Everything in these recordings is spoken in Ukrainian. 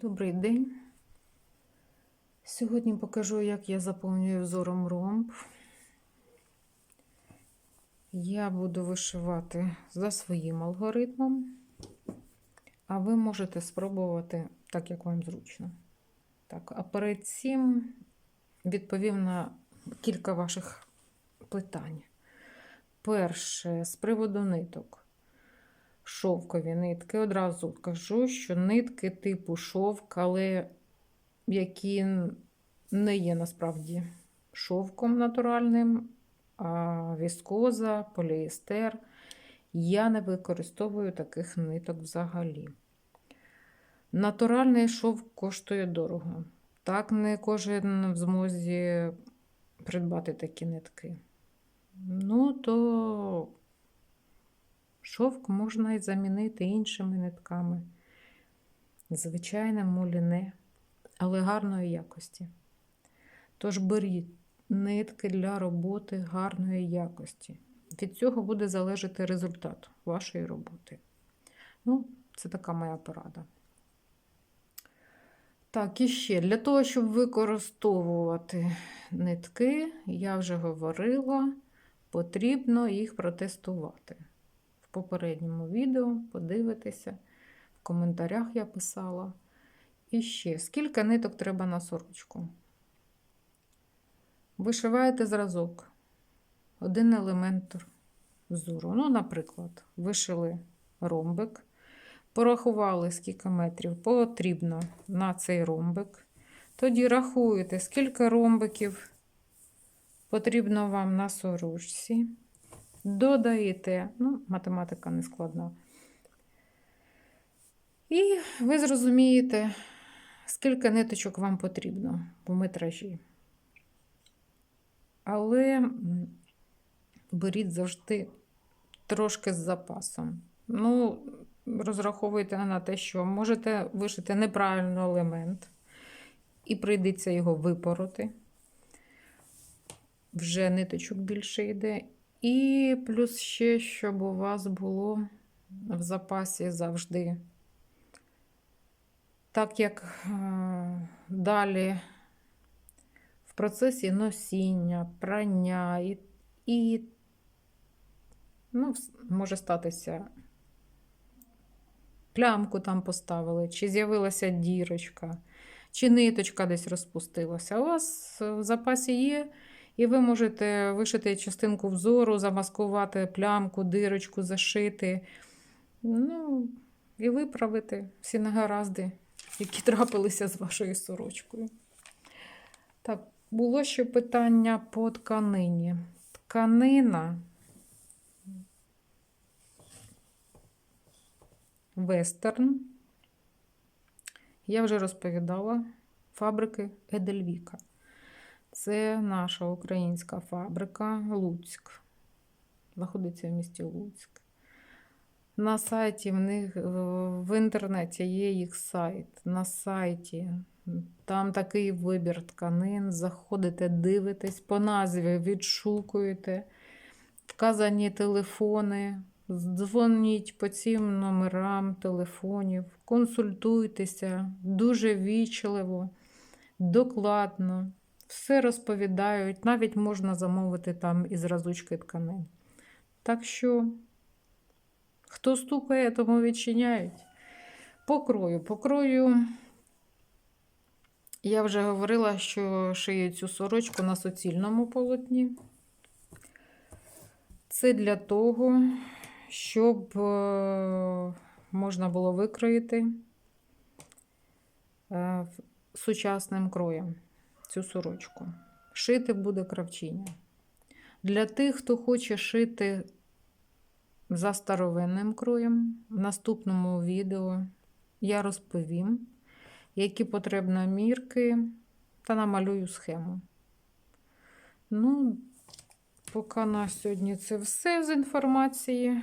Добрий день. Сьогодні покажу, як я заповнюю взором ромб. Я буду вишивати за своїм алгоритмом, а ви можете спробувати так, як вам зручно. Так, а перед цим відповім на кілька ваших питань. Перше, з приводу ниток шовкові нитки. Одразу кажу, що нитки типу шовк, але які не є насправді шовком натуральним, а віскоза, поліестер. Я не використовую таких ниток взагалі. Натуральний шовк коштує дорого. Так, не кожен в змозі придбати такі нитки. Ну, то Шовк можна і замінити іншими нитками, звичайне муліне, але гарної якості. Тож беріть нитки для роботи гарної якості. Від цього буде залежати результат вашої роботи. Ну, це така моя порада. Так, і ще для того, щоб використовувати нитки, я вже говорила, потрібно їх протестувати попередньому відео, подивитися. В коментарях я писала. І ще, скільки ниток треба на сорочку? Вишиваєте зразок, один елемент взору. Ну, наприклад, вишили ромбик, порахували, скільки метрів потрібно на цей ромбик. Тоді рахуєте, скільки ромбиків потрібно вам на сорочці додаєте, ну, математика не складна. І ви зрозумієте, скільки ниточок вам потрібно в метражі. Але беріть завжди трошки з запасом. Ну, розраховуйте на те, що можете вишити неправильний елемент, і прийдеться його випороти. Вже ниточок більше йде, і плюс ще, щоб у вас було в запасі завжди. Так як е, далі в процесі носіння, прання і, і ну, може статися плямку там поставили, чи з'явилася дірочка, чи ниточка десь розпустилася. У вас в запасі є. І ви можете вишити частинку взору, замаскувати плямку, дирочку, зашити. Ну, і виправити всі негаразди, які трапилися з вашою сорочкою. Так, було ще питання по тканині. Тканина вестерн. Я вже розповідала фабрики Едельвіка. Це наша українська фабрика Луцьк. Знаходиться в місті Луцьк. На сайті в них в інтернеті є їх сайт. На сайті. Там такий вибір тканин. Заходите, дивитесь, по назві відшукуєте, вказані телефони, дзвоніть по цим номерам телефонів, консультуйтеся дуже вічливо, докладно все розповідають, навіть можна замовити там і зразочки тканин. Так що, хто стукає, тому відчиняють. Покрою. Покрою, я вже говорила, що шию цю сорочку на суцільному полотні. Це для того, щоб е, можна було викроїти е, сучасним кроєм цю сорочку. Шити буде кравчиня. Для тих, хто хоче шити за старовинним кроєм, в наступному відео я розповім, які потрібні мірки, та намалюю схему. Ну, поки на сьогодні це все з інформації.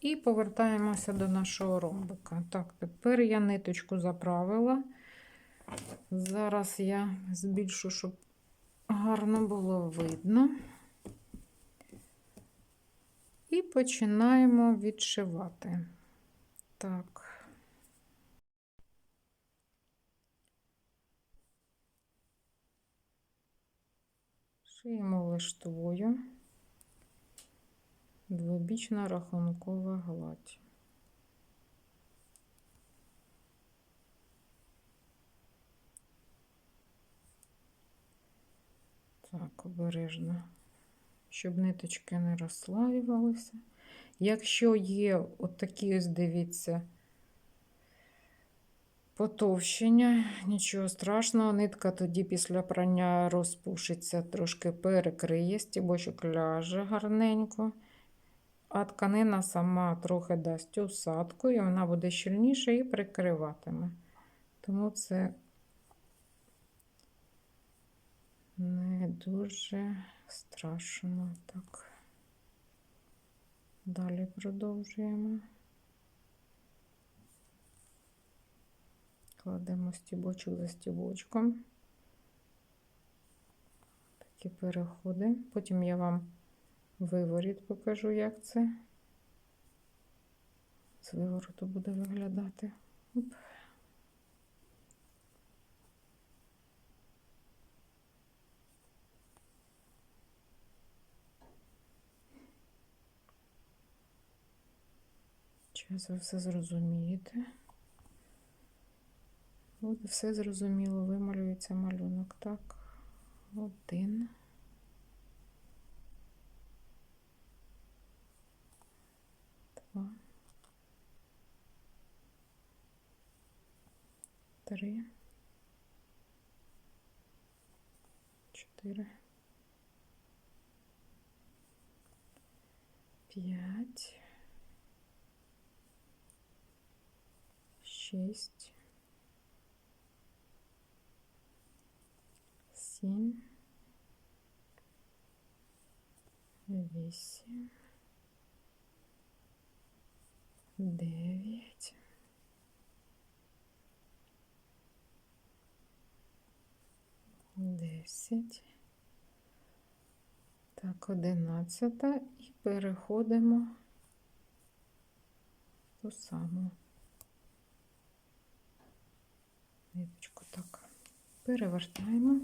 І повертаємося до нашого ромбика. Так, тепер я ниточку заправила. Зараз я збільшу, щоб гарно було видно. І починаємо відшивати. Так. Шиємо лиштвою двобічна рахункова гладь. Так, обережно, щоб ниточки не розслаювалися. Якщо є от такі ось, дивіться, потовщення, нічого страшного, нитка тоді після прання розпушиться, трошки перекриє, стібочок ляже гарненько, а тканина сама трохи дасть усадку, і вона буде щільніша і прикриватиме. Тому це не дуже страшно. Так. Далі продовжуємо. Кладемо стібочок за стібочком. Такі переходи. Потім я вам виворіт покажу, як це з вивороту буде виглядати. Оп. Зараз ви все зрозумієте. От все зрозуміло, вималюється малюнок. Так, один. Два. Три. Чотири. П'ять. Шість. Сім. Вісім. Дев'ять. Десять. Так, одинадцята. І переходимо ту саму ниточку. Так, перевертаємо.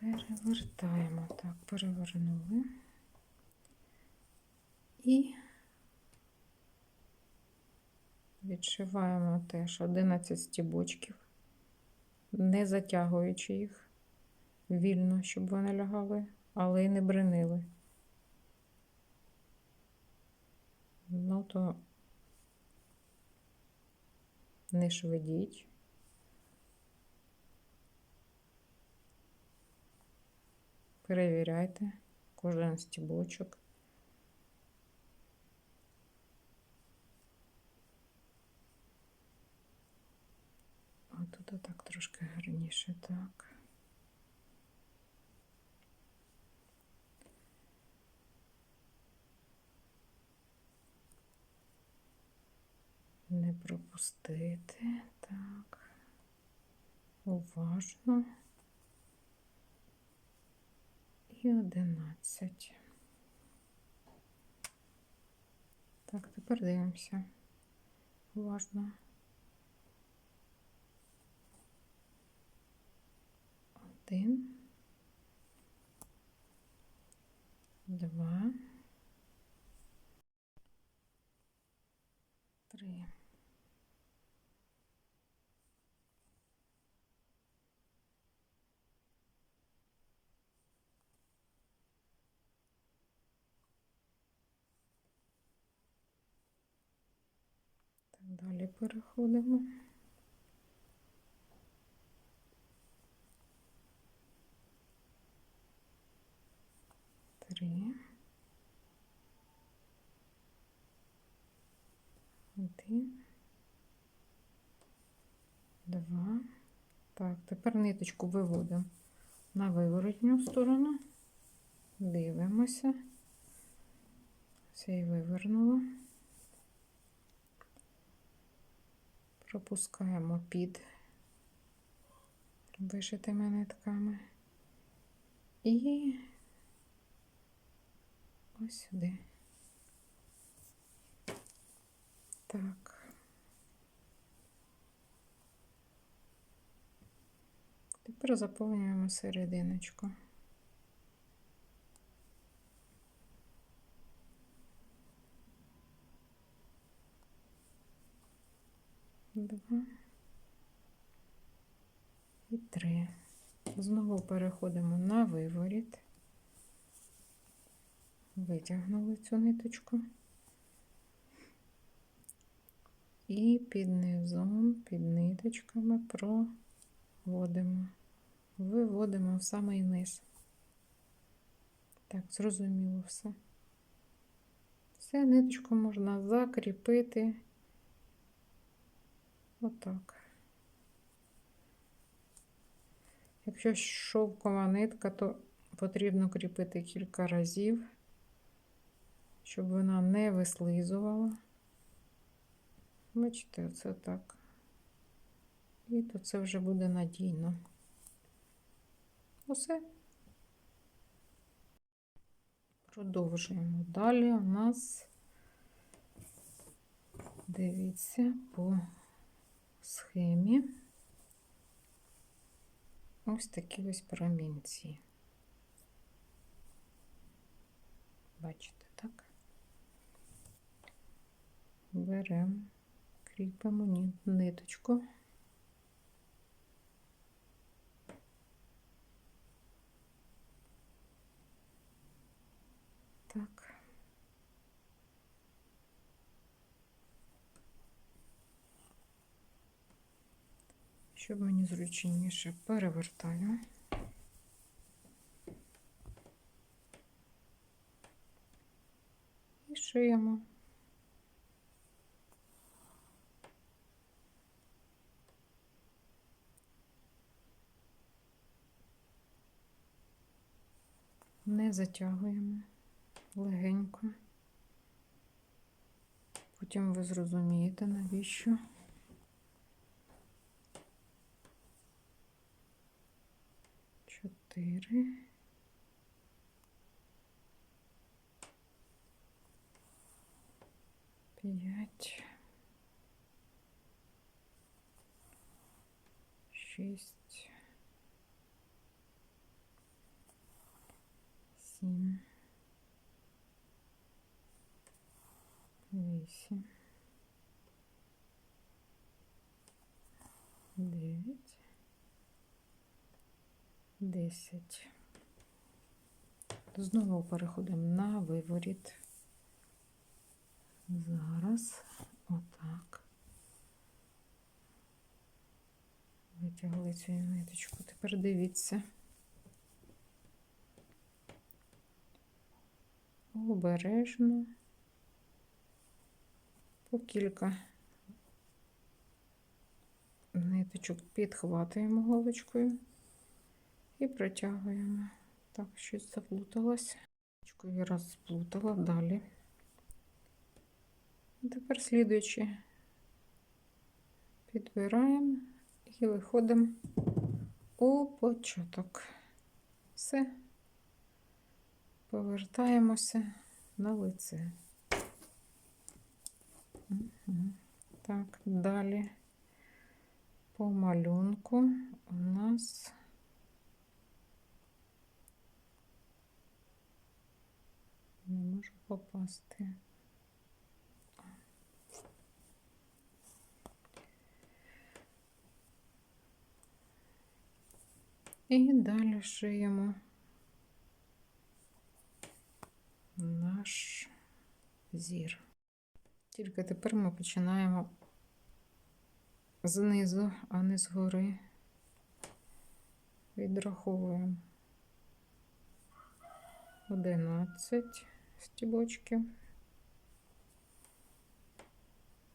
Перевертаємо. Так, перевернули. І відшиваємо теж 11 стібочків, не затягуючи їх вільно, щоб вони лягали, але й не бренили. Ну, то не швидіть. Перевіряйте кожен стібочок. Тут отак трошки гарніше, так. Не пропустити, так, уважно. І одинадцять. Так, тепер дивимося. Уважно. Один. Два. Три. Так, далі переходимо. Три. Один. Два. Так, тепер ниточку виводимо на виворотню сторону. Дивимося. Все і вивернула. Пропускаємо під вишитими нитками. І ось сюди. Так. Тепер заповнюємо серединочку. Два і три. Знову переходимо на виворіт. Витягнули цю ниточку. І під низом, під ниточками проводимо, виводимо в самий низ. Так, зрозуміло все. Все, ниточку можна закріпити. Отак. Якщо шовкова нитка, то потрібно кріпити кілька разів, щоб вона не вислизувала. Бачите, оце так. І то це вже буде надійно. Усе. Продовжуємо. Далі у нас, дивіться, по схемі ось такі ось промінці. Бачите, так? Беремо кріпимо ниточку. Так. Щоб мені зручніше перевертаю. І шиємо. Не затягуємо легенько. Потім ви зрозумієте, навіщо. Чотири. П'ять. Шість. Сім. Вісім. 10. Знову переходимо на виворіт. Зараз отак. Витягли цю ниточку. Тепер дивіться. Обережно по кілька ниточок підхватуємо голочкою і протягуємо. Так, щось заплуталось. Ниточкою раз сплутала далі. Тепер слідуючи підбираємо і виходимо у початок. Все, повертаємося на лице. Так, далі по малюнку у нас не можу попасти. І далі шиємо наш зір. Тільки тепер ми починаємо знизу, а не згори. Відраховуємо 11 стібочків.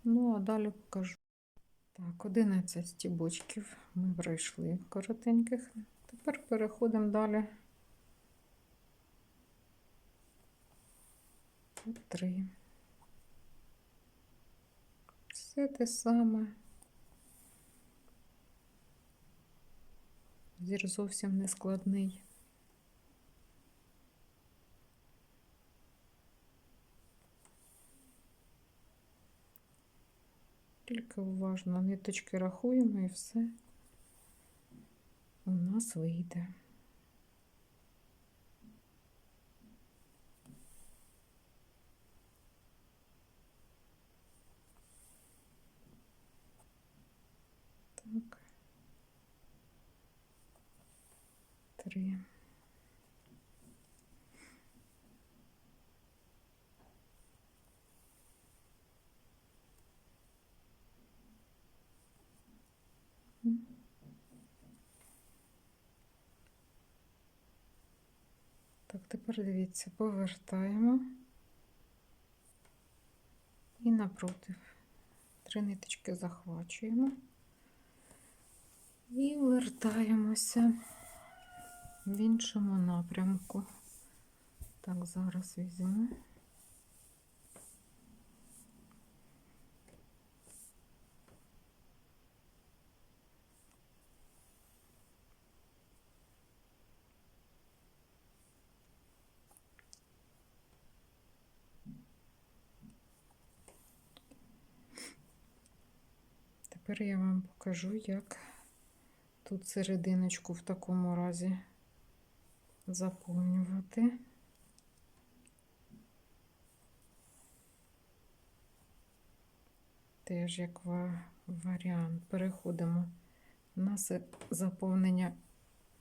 Ну, а далі покажу. Так, 11 стібочків ми пройшли коротеньких. Тепер переходимо далі. Три. Все те саме. Зір зовсім не складний. Тільки уважно ниточки рахуємо і все. у нас вийде. Так. Три. Тепер дивіться, повертаємо і напротив. Три ниточки захвачуємо і вертаємося в іншому напрямку. Так, зараз візьму. Тепер я вам покажу, як тут серединочку в такому разі заповнювати. Теж як варіант. Переходимо на заповнення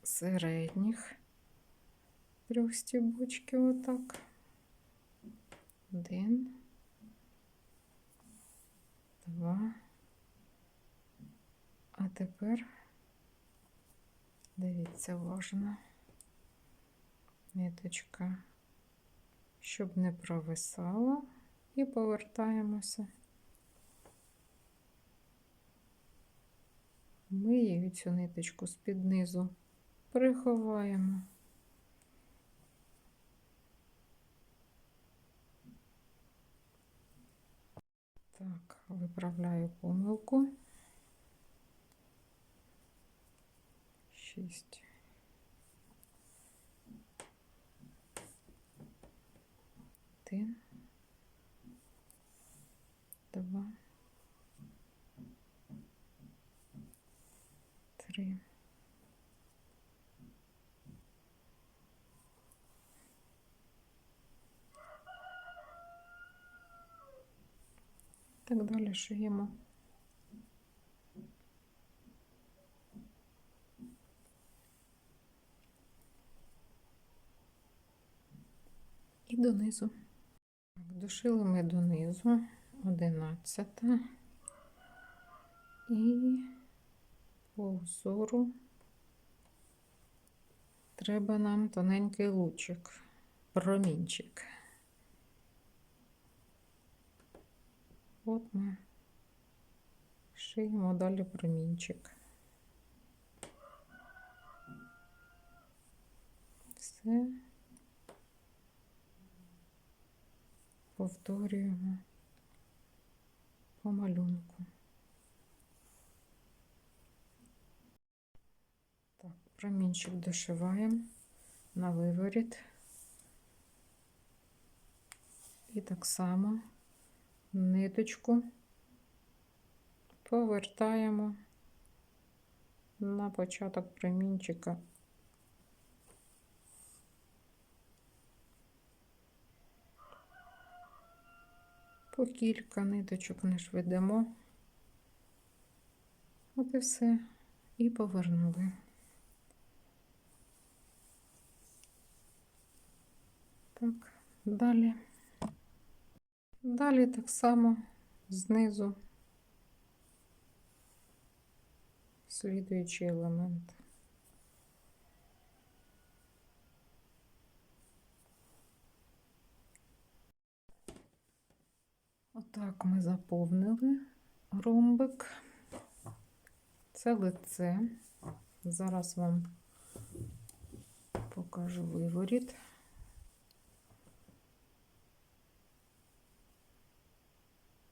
середніх трьох стібочків отак. Один, два. А тепер дивіться уважно. Ниточка, щоб не провисала, і повертаємося. Ми її цю ниточку з-під низу приховаємо. Так, виправляю помилку. Шість. Один. Два. Три. Так далі шиємо. Донизу. Дошили ми донизу, одинадцята. І по узору треба нам тоненький лучик, промінчик. От ми шиємо далі промінчик. Все повторюємо по малюнку. Так, промінчик дошиваємо на виворіт. І так само ниточку повертаємо на початок промінчика. По кілька ниточок не швидемо. От і все. І повернули. Так, далі. Далі так само знизу слідуючий елемент. Отак ми заповнили ромбик. Це лице. Зараз вам покажу виворіт.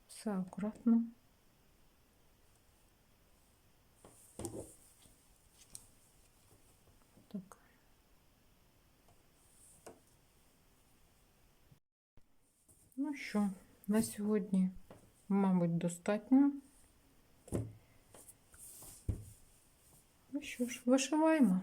Все акуратно. Так. Ну що, на сьогодні, мабуть, достатньо. що ж, вишиваємо.